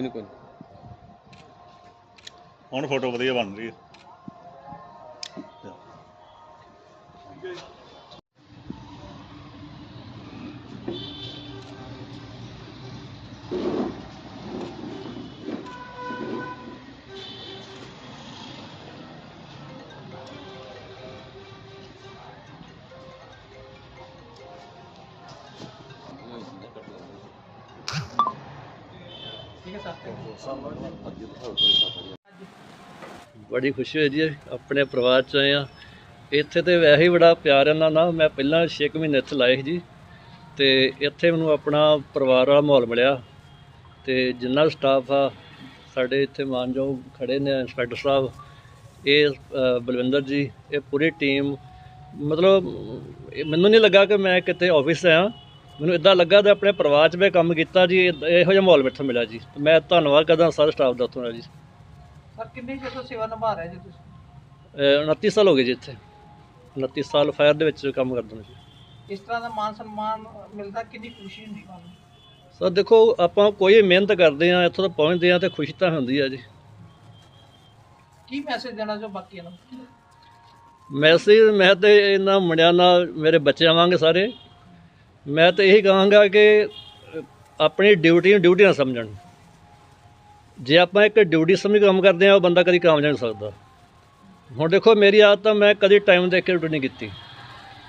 ਕੋਈ ਨਹੀਂ ਕੋਈ ਨੀ। ਹੁਣ ਫੋਟੋ ਵਧੀਆ ਬਣ ਰਹੀ ਹੈ ਬੜੀ ਖੁਸ਼ੀ ਹੋਈ ਜੀ, ਆਪਣੇ ਪਰਿਵਾਰ ਚ ਆਏ ਆ। ਇੱਥੇ ਤੇ ਵੈਸੇ ਹੀ ਬੜਾ ਪਿਆਰ ਇਹਨਾਂ ਨਾਲ। ਮੈਂ ਪਹਿਲਾਂ 6 ਮਹੀਨੇ ਇੱਥੇ ਲਾਏ ਸੀ ਜੀ। ਤੇ ਇੱਥੇ ਮੈਨੂੰ ਆਪਣਾ ਪਰਿਵਾਰ ਵਾਲਾ ਮਾਹੌਲ ਮਿਲਿਆ। ਤੇ ਜਿੰਨਾ ਸਟਾਫ ਆ, ਸਾਡੇ ਇੱਥੇ ਮਾਨਯੋਗ ਖੜੇ ਨੇ ਇੰਸਪੈਕਟਰ ਸਾਹਿਬ, ਇਹ ਬਲਵਿੰਦਰ ਜੀ, ਇਹ ਪੂਰੀ ਟੀਮ ਮਤਲਬ ਮੈਨੂੰ ਨਹੀਂ ਲੱਗਾ ਕਿ ਮੈਂ ਕਿਤੇ ਆਫਿਸ ਆਇਆ ਮੈਨੂੰ ਇਦਾਂ ਲੱਗਾ ਤੇ ਆਪਣੇ ਪਰਿਵਾਰ 'ਚ ਮੈਂ ਕੰਮ ਕੀਤਾ ਜੀ ਇਹ- ਇਹੋ ਜਿਹਾ ਮਾਹੌਲ ਮਿੱਠਾ ਮਿਲਿਆ ਜੀ। ਤੇ ਮੈਂ ਧੰਨਵਾਦ ਕਰਦਾ ਸਾਰੇ ਸਟਾਫ ਦਾ ਉੱਥੋਂ ਦਾ ਜੀ। ਸਰ ਕਿੰਨੀ ਚਿਰ ਤੋਂ ਸੇਵਾ ਨਿਭਾ ਰਹੇ ਜੀ ਤੁਸੀਂ? ਅਹ 29 ਸਾਲ ਹੋ ਗਏ ਜੀ ਇੱਥੇ। 29 ਸਾਲ ਫਾਇਰ ਦੇ ਵਿੱਚ ਕੰਮ ਕਰਦਾ ਹਾਂ ਜੀ। ਇਸ ਤਰ੍ਹਾਂ ਦਾ ਮਾਨ ਸਨਮਾਨ ਮਿਲਦਾ ਕਿੰਨੀ ਖੁਸ਼ੀ ਹੁੰਦੀ ਤੁਹਾਨੂੰ ਸਰ ਦੇਖੋ ਆਪਾਂ ਕੋਈ ਮਿਹਨਤ ਕਰਦੇ ਆ ਇੱਥੋਂ ਤੱਕ ਪਹੁੰਚਦੇ ਆ ਤੇ ਖੁਸ਼ੀ ਤਾਂ ਹੁੰਦੀ ਆ ਜੀ। ਕੀ ਮੈਸੇਜ ਦੇਣਾ ਜੋ ਬਾਕੀਆਂ ਨੂੰ? ਮੈਸੇਜ ਮੈਂ ਤੇ ਇਹਨਾਂ ਮੁੰਡਿਆਂ ਨਾਲ ਮੇਰੇ ਬੱਚਿਆਂ ਵਾਂਗੇ ਸਾਰੇ। ਮੈਂ ਤਾਂ ਇਹੀ ਕਹਾਂਗਾ ਕਿ ਆਪਣੀ ਡਿਊਟੀ ਨੂੰ ਡਿਊਟੀ ਨਾ ਸਮਝਣ। ਜੇ ਆਪਾਂ ਇੱਕ ਡਿਊਟੀ ਸਮਝ ਕੰਮ ਕਰਦੇ ਆ ਉਹ ਬੰਦਾ ਕਦੀ ਕਾਮਯਾਬ ਨਹੀਂ ਸਕਦਾ। ਹੁਣ ਦੇਖੋ, ਮੇਰੀ ਆਦਤ ਤਾਂ ਮੈਂ ਕਦੀ ਟਾਈਮ ਦੇਖ ਕੇ ਡਿਊਟੀ ਨਹੀਂ ਕੀਤੀ।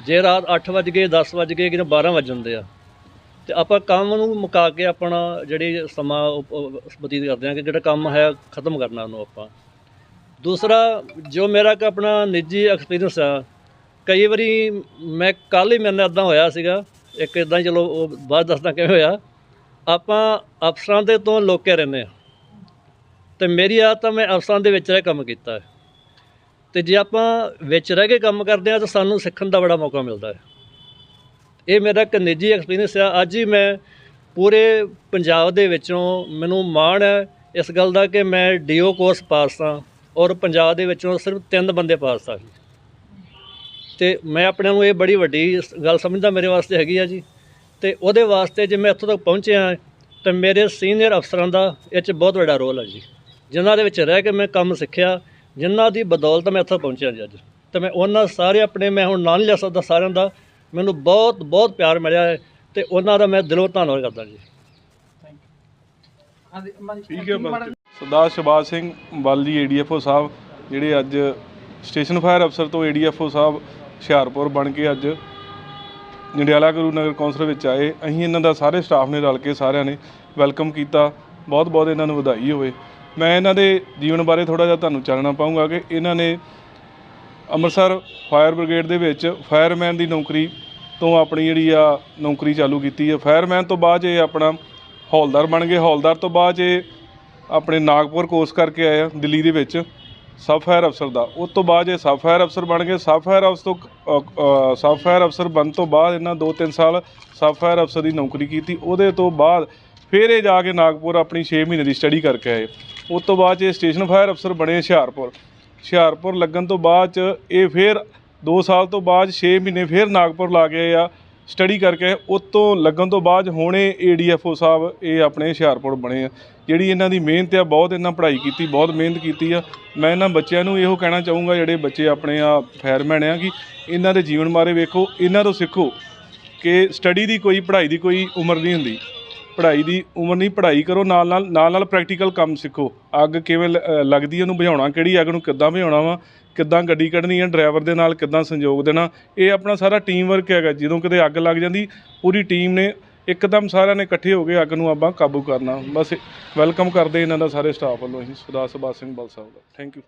ਜੇ ਰਾਤ 8 ਵਜ ਗਏ 10 ਵਜ ਗਏ ਕਿ 12 ਵਜ ਜਾਂਦੇ ਆ, ਤੇ ਆਪਾਂ ਕੰਮ ਨੂੰ ਮੁਕਾ ਕੇ ਆਪਣਾ ਜਿਹੜੀ ਸਮਾਂ ਉਹ- ਬਤੀਤ ਕਰਦੇ ਆ ਕਿ ਜਿਹੜਾ ਕੰਮ ਹੈ, ਖਤਮ ਕਰਨਾ ਉਹਨੂੰ ਆਪਾਂ। ਦੂਸਰਾ, ਜੋ ਮੇਰਾ ਕਿ ਆਪਣਾ ਨਿੱਜੀ ਐਕਸਪੀਰੀਅੰਸ ਆ, ਕਈ ਵਾਰੀ ਮੈਂ ਕੱਲ ਹੀ ਮੇਰੇ ਨਾਲ ਇਦਾਂ ਹੋਇਆ ਸੀਗਾ ਇੱਕ ਇਦਾਂ ਹੀ ਚਲੋ, ਉਹ ਬਾਅਦ ਦੱਸਦਾ ਕਿਵੇਂ ਹੋਇਆ। ਆਪਾਂ ਅਫਸਰਾਂ ਦੇ ਤੋਂ ਲੋਕੇ ਰਹਿੰਦੇ ਆ ਤੇ ਮੇਰੀ ਆ ਤਾਂ ਮੈਂ ਅਫਸਰਾਂ ਦੇ ਵਿੱਚ ਰਹਿ ਕੰਮ ਕੀਤਾ ਹੈ। ਤੇ ਜੇ ਆਪਾਂ ਵਿੱਚ ਰਹਿ ਕੇ ਕੰਮ ਕਰਦੇ ਆ ਤਾਂ ਸਾਨੂੰ ਸਿੱਖਣ ਦਾ ਬੜਾ ਮੌਕਾ ਮਿਲਦਾ ਹੈ। ਇਹ ਮੇਰਾ ਇੱਕ ਨਿੱਜੀ ਐਕਸਪੀਰੀਅੰਸ ਆ। ਅੱਜ ਹੀ ਮੈਂ ਪੂਰੇ ਪੰਜਾਬ ਦੇ ਵਿੱਚੋਂ ਮੈਨੂੰ ਮਾਣ ਹੈ ਇਸ ਗੱਲ ਦਾ ਕਿ ਮੈਂ ਡੀਓ ਕੋਰਸ ਪਾਸ ਹਾਂ ਔਰ ਪੰਜਾਬ ਦੇ ਵਿੱਚੋਂ ਸਿਰਫ ਤਿੰਨ ਬੰਦੇ ਪਾਸ ਆ। ਤੇ ਮੈਂ ਆਪਣੇ ਨੂੰ ਇਹ ਬੜੀ ਵੱਡੀ ਸ- ਗੱਲ ਸਮਝਦਾ ਮੇਰੇ ਵਾਸਤੇ ਹੈਗੀ ਆ ਜੀ। ਤੇ ਉਹਦੇ ਵਾਸਤੇ ਜੇ ਮੈਂ ਇੱਥੋਂ ਤੱਕ ਪਹੁੰਚਿਆ ਤਾਂ ਮੇਰੇ ਸੀਨੀਅਰ ਅਫਸਰਾਂ ਦਾ ਇਹ 'ਚ ਬਹੁਤ ਵੱਡਾ ਰੋਲ ਹੈ ਜੀ। ਜਿਨ੍ਹਾਂ ਦੇ ਵਿੱਚ ਰਹਿ ਕੇ ਮੈਂ ਕੰਮ ਸਿੱਖਿਆ ਜਿਨ੍ਹਾਂ ਦੀ ਬਦੌਲਤ ਮੈਂ ਇੱਥੋਂ ਪਹੁੰਚਿਆ ਜੀ ਅੱਜ। ਤੇ ਮੈਂ ਉਹਨਾਂ ਸਾਰੇ ਆਪਣੇ ਮੈਂ ਹੁਣ ਨਾਂ ਨਹੀਂ ਲੈ ਸਕਦਾ ਸਾਰਿਆਂ ਦਾ ਮੈਨੂੰ ਬਹੁਤ ਬਹੁਤ ਪਿਆਰ ਮਿਲਿਆ ਹੈ ਤੇ ਉਹਨਾਂ ਦਾ ਮੈਂ ਦਿਲੋਂ ਧੰਨਵਾਦ ਕਰਦਾ ਜੀ। ਠੀਕ ਹੈ ਮਾੜਾ- ਸਰਦਾਰ ਸ਼ਬਾਜ਼ ਸਿੰਘ ਬਾਲੀ ਏਡੀਐਫਓ ਸਾਹਿਬ ਜਿਹੜੇ ਅੱਜ ਸਟੇਸ਼ਨ ਫਾਇਰ ਅਫਸਰ ਤੋਂ ਏਡੀਐਫਓ ਸਾਹਿਬ ਹੁਸ਼ਿਆਰਪੁਰ ਬਣ ਕੇ ਅੱਜ ਜੰਡਿਆਲਾ ਗੁਰੂ ਨਗਰ ਕੌਂਸਲ ਵਿੱਚ ਆਏ। ਅਸੀਂ ਇਹਨਾਂ ਦਾ ਸਾਰੇ ਸਟਾਫ ਨੇ ਰਲ ਕੇ ਸਾਰਿਆਂ ਨੇ ਵੈਲਕਮ ਕੀਤਾ। ਬਹੁਤ ਬਹੁਤ ਇਹਨਾਂ ਨੂੰ ਵਧਾਈ ਹੋਵੇ। ਮੈਂ ਇਹਨਾਂ ਦੇ ਜੀਵਨ ਬਾਰੇ ਥੋੜਾ ਜਿਹਾ ਤੁਹਾਨੂੰ ਚਾਨਣਾ ਪਾਉਂਗਾ ਕਿ ਇਹਨਾਂ ਨੇ ਅੰਮ੍ਰਿਤਸਰ ਫਾਇਰ ਬ੍ਰਿਗੇਡ ਦੇ ਵਿੱਚ ਫਾਇਰਮੈਨ ਦੀ ਨੌਕਰੀ ਤੋਂ ਆਪਣੀ ਜਿਹੜੀ ਆ ਨੌਕਰੀ ਚਾਲੂ ਕੀਤੀ ਹੈ। ਫਾਇਰਮੈਨ ਤੋਂ ਬਾਅਦ 'ਚ ਇਹ ਆਪਣਾ ਹੌਲਦਾਰ ਬਣ ਗਏ। ਹੌਲਦਾਰ ਤੋਂ ਬਾਅਦ 'ਚ ਇਹ ਆਪਣੇ ਨਾਗਪੁਰ ਕੋਰਸ ਕਰਕੇ ਆਏ ਆ, ਦਿੱਲੀ ਦੇ ਵਿੱਚ। ਸਬ ਫਾਇਰ ਅਫਸਰ ਦਾ। ਉਸ ਤੋਂ ਬਾਅਦ ਇਹ ਸਬ ਫਾਇਰ ਅਫਸਰ ਬਣ ਗਏ। ਸਬ ਫਾਇਰ ਅਫਸਰ ਤੋਂ ਅ, ਸਬ ਫਾਇਰ ਅਫਸਰ ਬਣਨ ਤੋਂ ਬਾਅਦ ਇਹਨਾਂ 2-3 ਸਾਲ ਸਬ ਫਾਇਰ ਅਫਸਰ ਦੀ ਨੌਕਰੀ ਕੀਤੀ। ਉਹਦੇ ਤੋਂ ਬਾਅਦ ਫਿਰ ਇਹ ਜਾ ਕੇ ਨਾਗਪੁਰ ਆਪਣੀ 6 ਮਹੀਨੇ ਦੀ ਸਟੱਡੀ ਕਰਕੇ ਆਏ। ਉਸ ਤੋਂ ਬਾਅਦ 'ਚ ਇਹ ਸਟੇਸ਼ਨ ਫਾਇਰ ਅਫਸਰ ਬਣੇ ਹੁਸ਼ਿਆਰਪੁਰ। ਹੁਸ਼ਿਆਰਪੁਰ ਲੱਗਣ ਤੋਂ ਬਾਅਦ ਚ ਇਹ ਫਿਰ 2 ਸਾਲ ਤੋਂ ਬਾਅਦ 6 ਮਹੀਨੇ ਫਿਰ ਨਾਗਪੁਰ ਲਾ ਗਏ ਆ। ਸਟੱਡੀ ਕਰਕੇ ਉਤੋਂ ਲੱਗਣ ਤੋਂ ਬਾਅਦ ਹੁਣੇ ਏਡੀਐਫਓ ਸਾਹਿਬ ਇਹ ਆਪਣੇ ਹੁਸ਼ਿਆਰਪੁਰ ਬਣੇ ਆ। ਜਿਹੜੀ ਇਹਨਾਂ ਦੀ ਮਿਹਨਤ ਆ, ਬਹੁਤ ਇਹਨਾਂ ਪੜ੍ਹਾਈ ਕੀਤੀ, ਬਹੁਤ ਮਿਹਨਤ ਕੀਤੀ ਆ। ਮੈਂ ਇਹਨਾਂ ਬੱਚਿਆਂ ਨੂੰ ਇਹੋ ਕਹਿਣਾ ਚਾਹੂੰਗਾ, ਜਿਹੜੇ ਬੱਚੇ ਆਪਣੇ ਆ ਫਾਇਰਮੈਨ ਆ, ਕਿ ਇਹਨਾਂ ਦੇ ਜੀਵਨ ਬਾਰੇ ਵੇਖੋ, ਇਹਨਾਂ ਤੋਂ ਸਿੱਖੋ ਕਿ ਸਟੱਡੀ ਦੀ ਕੋਈ, ਪੜ੍ਹਾਈ ਦੀ ਕੋਈ ਉਮਰ ਨਹੀਂ ਹੁੰਦੀ। ਪੜ੍ਹਾਈ ਦੀ ਉਮਰ ਨਹੀਂ, ਪੜ੍ਹਾਈ ਕਰੋ, ਨਾਲ ਨਾਲ ਨਾਲ ਨਾਲ ਪ੍ਰੈਕਟੀਕਲ ਕੰਮ ਸਿੱਖੋ। ਅੱਗ ਕਿਵੇਂ ਲ- ਲੱਗਦੀ ਹੈ ਉਹਨੂੰ ਬੁਝਾਉਣਾ, ਕਿਹੜੀ ਅੱਗ ਨੂੰ ਕਿੱਦਾਂ ਬੁਝਾਉਣਾ ਵਾ, ਕਿੱਦਾਂ ਗੱਡੀ ਕੱਢਣੀ ਹੈ ਡਰਾਈਵਰ ਦੇ ਨਾਲ ਕਿੱਦਾਂ ਸੰਯੋਗ ਦੇਣਾ, ਇਹ ਆਪਣਾ ਸਾਰਾ ਟੀਮ ਵਰਕ ਹੈਗਾ। ਜਦੋਂ ਕਿਤੇ ਅੱਗ ਲੱਗ ਜਾਂਦੀ, ਪੂਰੀ ਟੀਮ ਨੇ ਇੱਕਦਮ ਸਾਰਿਆਂ ਨੇ ਇਕੱਠੇ ਹੋ ਕੇ ਅੱਗ ਨੂੰ ਆਪਾਂ ਕਾਬੂ ਕਰਨਾ। ਬਸ ਵੈਲਕਮ ਕਰਦੇ ਇਹਨਾਂ ਦਾ ਸਾਰੇ ਸਟਾਫ ਵੱਲੋਂ ਅਸੀਂ, ਸਰਦਾਰ ਸੁਭਾਸ਼ ਸਿੰਘ ਬਲ ਸਾਹਿਬ ਦਾ। Thank you